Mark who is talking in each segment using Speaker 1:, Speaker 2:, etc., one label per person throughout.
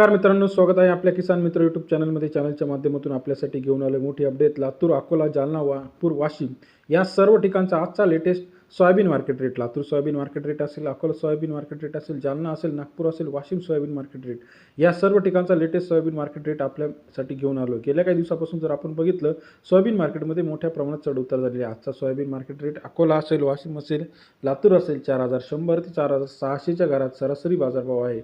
Speaker 1: नमस्कार मित्रांनो स्वागत आहे आपल्या किसान मित्र यूट्यूब चॅनलमध्ये चॅनलच्या माध्यमातून आपल्यासाठी घेऊन आले मोठी अपडेट लातूर अकोला जालना वापूर वाशिम या सर्व ठिकाणचा आजचा latest soybean market rate Latur soybean market rate असेल अकोला सोयाबीन मार्केट रेट असेल जालना असेल नागपूर असेल वाशिम सोयाबीन मार्केट रेट या सर्व ठिकाणचा लेटेस्ट सोयाबीन मार्केट रेट आपल्यासाठी घेऊन आलो गेल्या काही दिवसापासून जर आपण बघितलं सोयाबीन मार्केटमध्ये मोठ्या प्रमाणात चढ उतार झालेले आहे. आजचा सोयाबीन मार्केट रेट अकोला असेल वाशिम असेल लातूर असेल चार हजार शंभर ते चार हजार सहाशेच्या घरात सरासरी बाजारभाव आहे.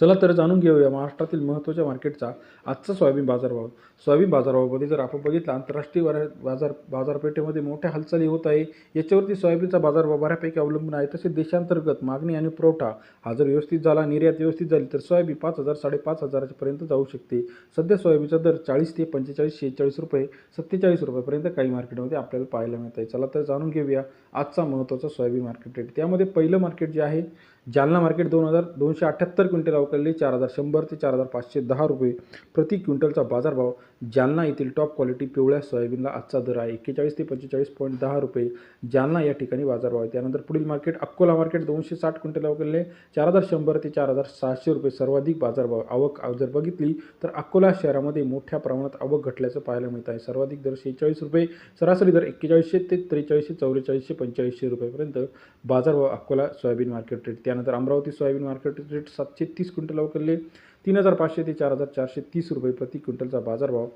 Speaker 1: चला तर जाणून घेऊया महाराष्ट्रातील महत्त्वाच्या मार्केटचा आजचा सोयाबीन बाजारभाव. सोयाबीन बाजारभावामध्ये जर आपण बघितलं आंतरराष्ट्रीय बाजार बाजारपेठेमध्ये मोठ्या हालचाली होत आहे. याच्यावरती सोयाबीनचा बाजारभाव बऱ्यापैकी अवलंबून आहे. तसेच देशांतर्गत मागणी आणि पुरवठा हा जर व्यवस्थित झाला निर्यात व्यवस्थित झाली तर सोयाबीन पाच हजार साडेपाच हजारापर्यंत जाऊ शकते. सध्या सोयाबीनचा दर चाळीस ते पंचेचाळीस शेहेचाळीस रुपये सत्तेचाळीस रुपयापर्यंत काही मार्केटमध्ये आपल्याला पाहायला मिळत आहे. चला तर जाणून घेऊया आजचा महत्त्वाचा सोयाबीन मार्केट रेट. त्यामध्ये पहिलं मार्केट जे आहे जालना मार्केट दोन हजार दोनशे अठ्ठ्याहत्तर क्विंटल अवकलले चार हजार शंभर ते चार हजार पाचशे दहा रुपये प्रति क्विंटलचा बाजारभाव जालना येथील टॉप क्वालिटी पिवळ्या सोयाबीनला आजचा दर आहे. एक्केचाळीस ते पंचेचाळीस पॉईंट दहा रुपये जालना या ठिकाणी बाजारभाव आहे. त्यानंतर पुढील मार्केट अकोला मार्केट दोनशे साठ क्विंटल अवकलले चार हजार शंभर ते चार हजार सहाशे रुपये सर्वाधिक बाजारभाव. आवक जर बघितली तर अकोला शहरामध्ये मोठ्या प्रमाणात आवक घटल्याचं पाहायला मिळत आहे. सर्वाधिक दर शेहेचाळीस रुपये सरासरी दर एक्केचाळीसशे ते त्रेचाळीसशे चौवेचाळीसशे पंचेचाळीसशे रुपयेपर्यंत बाजारभाव अकोला सोयाबीन मार्केट रेट त्यानंतर अमरावती सोयाबीन मार्केट रेट सातशे तीस क्विंटल अवकलले तीन हजार पाचशे ते चार हजार चारशे तीस रुपये प्रति क्विंटलचा बाजारभाव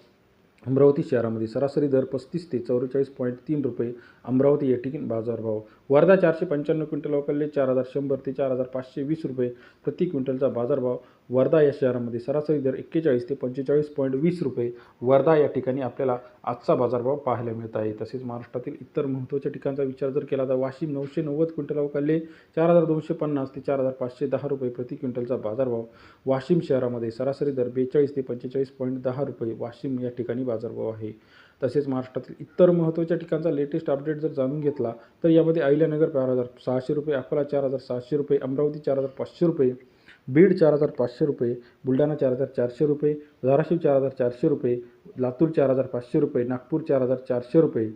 Speaker 1: अमरावती शहरामध्ये सरासरी दर पस्तीस ते चौवेचाळीस पॉईंट तीन रुपये अमरावती या बाजारभाव वर्धा चारशे पंच्याण्णव क्विंटल अवकलले चार हजार शंभर ते चार हजार पाचशे वीस रुपये प्रति क्विंटलचा बाजारभाव वर्धा या शहरामध्ये सरासरी दर एक्केचाळीस ते पंचेचाळीस पॉईंट वीस रुपये. वर्धा या ठिकाणी आपल्याला आजचा बाजारभाव पाहायला मिळत आहे. तसेच महाराष्ट्रातील इतर महत्त्वाच्या ठिकाणचा विचार जर केला तर वाशिम नऊशे नव्वद क्विंटल अवकाले चार हजार दोनशे पन्नास ते चार हजार पाचशे दहा रुपये प्रति क्विंटलचा बाजारभाव वाशिम शहरामध्ये सरासरी दर बेचाळीस ते पंचेचाळीस पॉईंट दहा रुपये. वाशिम या ठिकाणी बाजारभाव आहे तसेच महाराष्ट्रातील इतर महत्त्वाच्या ठिकाणचा लेटेस्ट अपडेट जर जाणून घेतला तर यामध्ये अहिल्यानगर चार हजार सहाशे रुपये अकोला चार हजार सहाशे रुपये अमरावती चार हजार पाचशे रुपये बीड चार हजार पाचशे रुपये बुलढाणा चार हजार चारशे रुपये धाराशिव चार हजार चारशे रुपये लातूर चार हजार पाचशे रुपये नागपूर चार हजार चारशे रुपये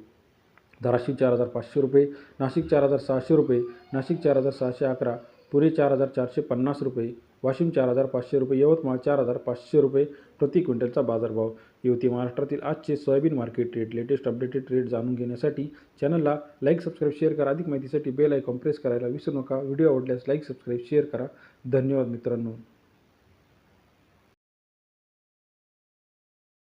Speaker 1: धाराशिव चार हजार पाचशे रुपये नाशिक चार हजार सहाशे रुपये नाशिक चार हजार सहाशे अकरा पुणे चार हजार चारशे पन्नास रुपये वाशिम चार हजार पाचशे रुपये यवतमाळ चार हजार पाचशे रुपये प्रति क्विंटलचा बाजारभाव. युवती महाराष्ट्रातील आजचे soybean market rate latest updated rate जाणून घेण्यासाठी चॅनलला लाईक सबस्क्राईब शेअर करा. अधिक माहितीसाठी बेल आयकॉन प्रेस करायला विसरू नका. व्हिडिओ आवडल्यास लाईक सबस्क्राईब शेअर करा. धन्यवाद मित्रांनो.